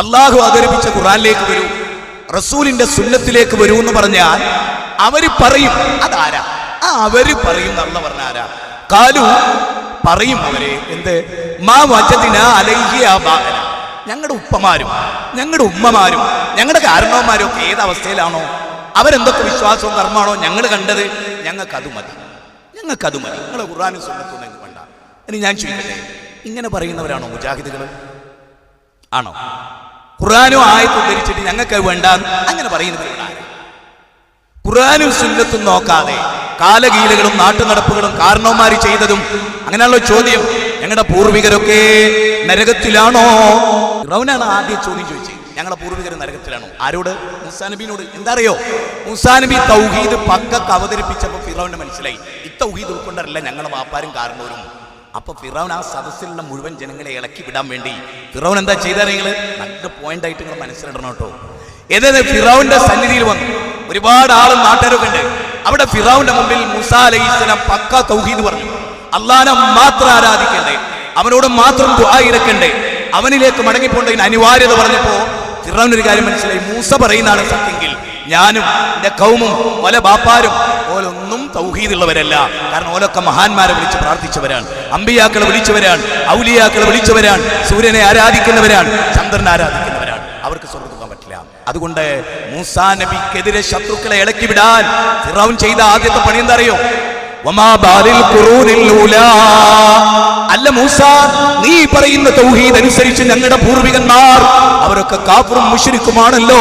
അള്ളാഹു അവതരിപ്പിച്ച ഖുറാനിലേക്ക് വരൂ. റസൂലിന്റെ സുന്നത്തിലേക്ക് വരൂ എന്ന് പറഞ്ഞാൽ അവർ പറയും അതാരാ? ആ അവർ പറയും എന്നുള്ള പറഞ്ഞ ആരാ? കാലു പറയും അവരെ എന്ത്? മാ വജതിന അലൈഹി ആബാഅന. ഞങ്ങളുടെ ഉപ്പമാരും ഞങ്ങളുടെ ഉമ്മമാരും ഞങ്ങളുടെ കാരണവന്മാരും ഒക്കെ ഏത് അവസ്ഥയിലാണോ? അവരെന്തൊക്കെ വിശ്വാസവും കർമ്മമാണോ ഞങ്ങൾ കണ്ടത്? ഞങ്ങൾക്ക് അത് മതി. ഞങ്ങൾക്ക് അത് മതി. നിങ്ങളെ ഖുർആാനും സുന്നത്തും ഞങ്ങൾക്ക് വേണ്ട. ഇനി ഞാൻ ചോദിക്കട്ടെ ഇങ്ങനെ പറയുന്നവരാണോ മുജാഹിദുകൾ ആണോ? ഖുർആാനും ആയത്തും ധരിച്ചിട്ട് ഞങ്ങൾക്ക് വേണ്ട അങ്ങനെ പറയുന്നത് ഖുർആാനും സുന്നത്തും നോക്കാതെ കാലഗീലകളും നാട്ടുനടപ്പുകളും കാരണവന്മാർ ചെയ്തതും അങ്ങനെയുള്ള ചോദ്യം. ഞങ്ങളുടെ പൂർവികരൊക്കെ നരകത്തിലാണോ? റൗനാണ് ആദ്യം ചോദ്യം ചോദിച്ചത്. ഞങ്ങളുടെ പൂർവികർ നരകത്തിലാണോ? ആരോട്? മുസാനബിനോട് എന്താ അറിയോ മുസാനബി തൗഹീദ് പക്കക്ക് അവതരിപ്പിച്ചപ്പോൾ ഫിറോവിന് മനസ്സിലായി. ഈ തൗഹീദ് ഉൾക്കൊണ്ടല്ല ഞങ്ങളുടെ വാപ്പാരും കാരണവരും. അപ്പൊ ഫിറോൻ ആ സദസ്സിലുള്ള മുഴുവൻ ജനങ്ങളെ ഇളക്കി വിടാൻ വേണ്ടി. ഫിറോൻ എന്താ ചെയ്താൽ നല്ല പോയിന്റ് ആയിട്ട് നിങ്ങൾ മനസ്സിലിടണം കേട്ടോ. ഏതായത് ഫിറോവിന്റെ സന്നിധിയിൽ വന്നു? ഒരുപാട് ആളും നാട്ടുകാരൊക്കെ ഉണ്ട്. അവിടെ ഫിറോവിന്റെ മുമ്പിൽ മുസ അലൈഹിസ്സലാം പക്ക തൗഹീദ് പറഞ്ഞു. അള്ളാനെ മാത്രം ആരാധിക്കണ്ടേ? അവനോട് മാത്രം ദുആയിരക്കണ്ടേ അവനിലേക്ക് മടങ്ങിപ്പോണ്ടതിന് അനിവാര്യത പറഞ്ഞപ്പോ ഫിറോൻ ഒരു കാര്യം മനസ്സിലായി. മൂസ പറയുന്നതാണ് സത്യമെങ്കിൽ ഞാനും എന്റെ കൗമും പല ബാപ്പാരും ഓലൊന്നും തൗഹീദുള്ളവരല്ല. കാരണം ഓലൊക്കെ മഹാന്മാരെ വിളിച്ച് പ്രാർത്ഥിച്ചവരാണ്. അമ്പിയാക്കളെ വിളിച്ചവരാണ്. ഔലിയാക്കളെ വിളിച്ചവരാണ്. സൂര്യനെ ആരാധിക്കുന്നവരാണ്. ചന്ദ്രനെ ആരാധിക്കുന്നവരാണ്. അവർക്ക് സ്വർഗം പോകാൻ പറ്റില്ല. അതുകൊണ്ട് മൂസാ നബിക്കെതിരെ ശത്രുക്കളെ ഇളക്കി വിടാൻ ഫിറൗൻ ചെയ്ത ആദ്യത്തെ പണി എന്താ അറിയോ. അല്ല മൂസ നീ പറയുന്ന തൗഹീദ് അനുസരിച്ച് ഞങ്ങളുടെ പൂർവികന്മാർ അവരൊക്കെ കാപ്പുറും മുഷിരിക്കുമാണല്ലോ.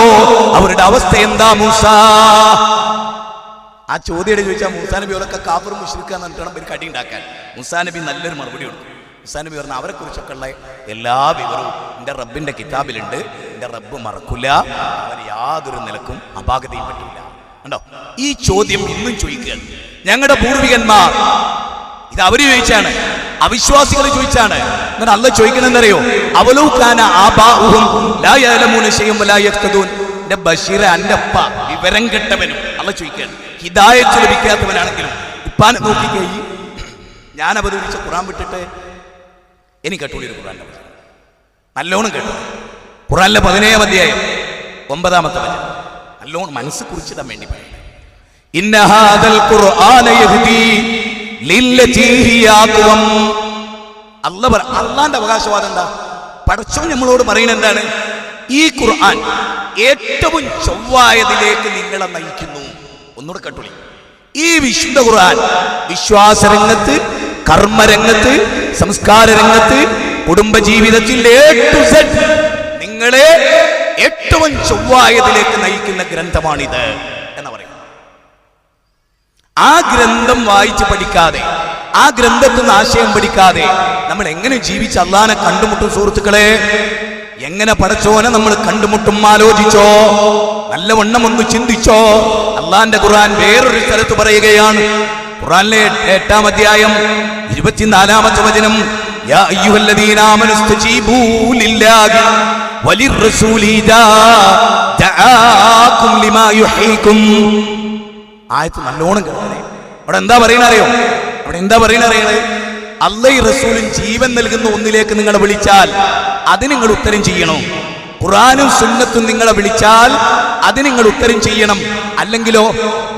അവരുടെ അവസ്ഥ എന്താ മൂസ? ആ ചോദ്യം ചോദിച്ചാൽ മുസാ നബി അവരൊക്കെ കാഫറും മുഷിരിക്കാന്ന് പറഞ്ഞിട്ടാണ് ഒരു കടി ഉണ്ടാക്കാൻ. മുസാ നബി നല്ലൊരു മറുപടി കൊടുക്കും. മുസാ നബി പറഞ്ഞ അവരെ കുറിച്ചൊക്കെ ഉള്ള എല്ലാ വിവരവും എന്റെ റബ്ബിന്റെ കിതാബിലുണ്ട്. എന്റെ റബ്ബ് മറക്കില്ല അവർ യാതൊരു നിലക്കും അപാകതയും പറ്റില്ല. കണ്ടോ? ഈ ചോദ്യം ഇന്നും ചോദിക്കുകയാണ്. ഞങ്ങളുടെ പൂർവികന്മാർ ഇത് അവർ ചോദിച്ചാണ്. അവിശ്വാസികൾ ചോദിച്ചാണ്. എന്നിട്ട് അല്ല ചോദിക്കണെന്നറിയോ അവലൂക്കാന ആബാഉഹും ലാ യഅലമൂന ശൈഅൻ വലാ യഖ്തദൂൻ. എന്റെ ബഷീർ വിവരം കെട്ടവനും. അല്ല ചോദിക്കാൻ ഹിദായത്ത് ലഭിക്കാത്തവനാണെങ്കിലും ഉപ്പാനെ നോക്കിക്കേ ഞാൻ അവതരിച്ച ഖുറാൻ വിട്ടിട്ട് എനിക്ക് കേട്ടോളി ഖുറാൻ നല്ലോണം കേട്ടു. ഖുറാനിലെ പതിനേഴാം അധ്യായം ഒമ്പതാമത്തെ വചനം. നല്ലോണം മനസ്സ് കുറിച്ചിടാൻ വേണ്ടി പറയണം അള്ളാന്റെ അവകാശവാദം എന്താ? പടച്ചോ നമ്മളോട് പറയുന്നത് എന്താണ്? ഈ ഖുർആൻ ഏറ്റവും ചൊവ്വായതിലേക്ക് നിങ്ങളെ നയിക്കുന്നു. ഒന്നുകൂടെ കേട്ടോളി ഈ വിശുദ്ധ ഖുർആൻ വിശ്വാസ രംഗത്ത് കർമ്മരംഗത്ത് സംസ്കാര രംഗത്ത് കുടുംബജീവിതത്തിൽ നിങ്ങളെ ഏറ്റവും ചൊവ്വായതിലേക്ക് നയിക്കുന്ന ഗ്രന്ഥമാണിത് എന്ന് പറയും. ആ ഗ്രന്ഥം വായിച്ച് പഠിക്കാതെ ആ ഗ്രന്ഥത്തിൽ നിന്ന് ആശയം പഠിക്കാതെ നമ്മൾ എങ്ങനെ ജീവിച്ച് അള്ളാനെ കണ്ടുമുട്ടും സുഹൃത്തുക്കളെ? എങ്ങനെ പഠിച്ചോനെ നമ്മൾ കണ്ടുമുട്ടും ആലോചിച്ചോ? നല്ലവണ്ണം ഒന്ന് ചിന്തിച്ചോ? അള്ളാന്റെ ഖുർആൻ വേറൊരു സ്ഥലത്ത് പറയുകയാണ്. ഖുർആനിലെ എട്ടാം അധ്യായം ഇരുപത്തിനാലാമത്തെ വചനം ആമനു സ്തജീബൂ ലില്ലാഹി വലിർറസൂലി ഇദാ ദആകും ലിമാ യുഹീകും. ആയത്ത് നല്ലോണം കേൾക്കണേ. അവിടെ എന്താ പറയണ അറിയോ? അവിടെ എന്താ പറയണ അറിയണേ? അള്ളയും റസൂലും ജീവൻ നൽകുന്ന ഒന്നിലേക്ക് നിങ്ങളെ വിളിച്ചാൽ അത് നിങ്ങൾ ഉത്തരം ചെയ്യണം. ഖുറാനും സുന്നത്തും നിങ്ങളെ വിളിച്ചാൽ അത് നിങ്ങൾ ഉത്തരം ചെയ്യണം. അല്ലെങ്കിലോ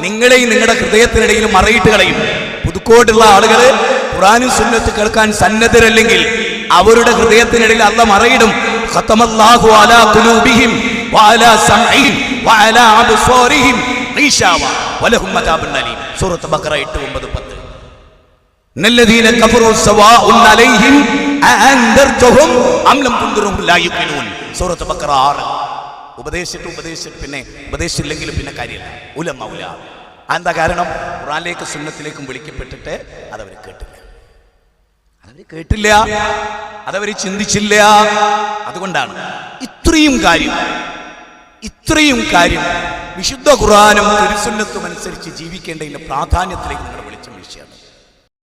നിങ്ങളെയും നിങ്ങളുടെ ഹൃദയത്തിനിടയിൽ മറയിട്ട് കളയും. പുതുക്കോട്ടുള്ള ആളുകൾ ഖുറാനും സുന്നത്ത് കേൾക്കാൻ സന്നദ്ധരല്ലെങ്കിൽ അവരുടെ ഹൃദയത്തിനിടയിൽ അല്ല മറയിടും. സൂറത്ത് ബക്കറ 8 9 10 ഇന്നല്ലദീന കഫറു സവാഉൻ അലൈഹിം അഅൻദർതഹും അം ലം തുൻദിറുഹും ലാ യുഖിനൂൻ സൂറത്ത് ബഖറ 6 ഉപദേശിച്ചിട്ട് ഉപദേശിച്ചിട്ട് പിന്നെ ഉപദേശിച്ചില്ലെങ്കിലും പിന്നെ കാര്യമില്ല. ഉലമ ഉല എന്താ കാരണം? ഖുറാനിലേക്ക് സുന്നത്തിലേക്കും വിളിക്കപ്പെട്ടിട്ട് അതവർ കേട്ടില്ല. അതവർ കേട്ടില്ല. അതവർ ചിന്തിച്ചില്ല. അതുകൊണ്ടാണ് ഇത്രയും കാര്യം. ഇത്രയും കാര്യം. വിശുദ്ധ ഖുറാനും തിരുസുന്നത്തും അനുസരിച്ച് ജീവിക്കേണ്ടതിന്റെ പ്രാധാന്യത്തിലേക്ക് നിങ്ങൾ വിളിച്ച വീഴ്ചയാണ്